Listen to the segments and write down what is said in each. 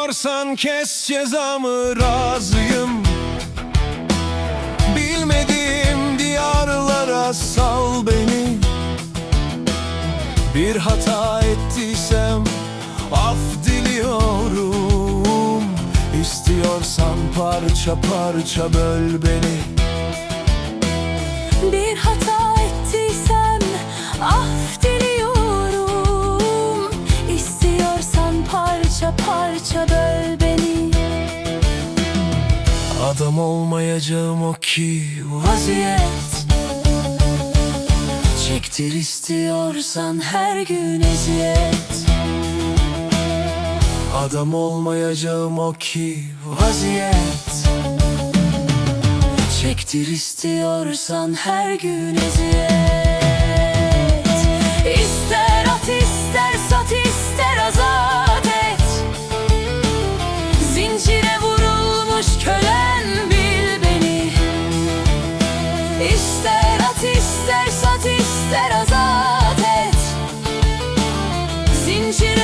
İstiyorsan kes cezamı razıyım. Bilmediğim diyarlara sal beni. Bir hata ettiysem af diliyorum. İstiyorsan parça parça böl beni Adam olmayacağım o ki vaziyet. Çektir istiyorsan her gün eziyet. Adam olmayacağım o ki vaziyet. Çektir istiyorsan her gün eziyet İster at ister sat ister azat et. Zincire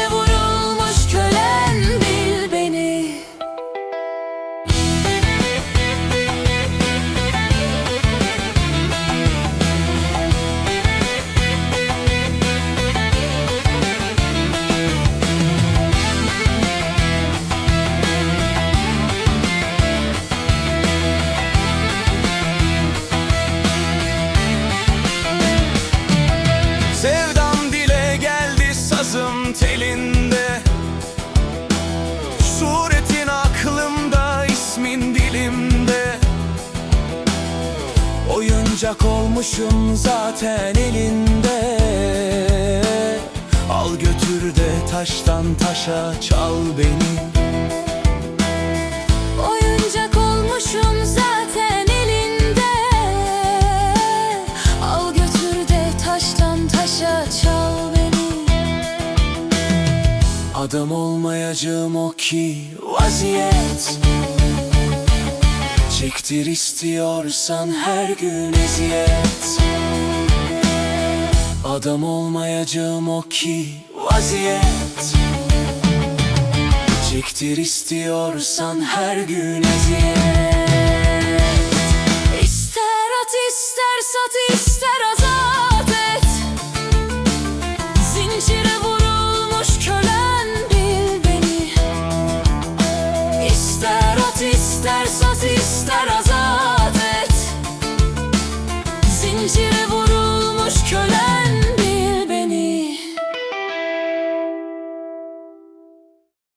Oyuncak olmuşum zaten elinde. Al götür de taştan taşa çal beni. Oyuncak olmuşum zaten elinde. Al götür de taştan taşa çal beni. Adam olmayacağım o ki vaziyet Çektir istiyorsan her gün eziyet. Adam olmayacağım o ki vaziyet. Çektir istiyorsan her gün eziyet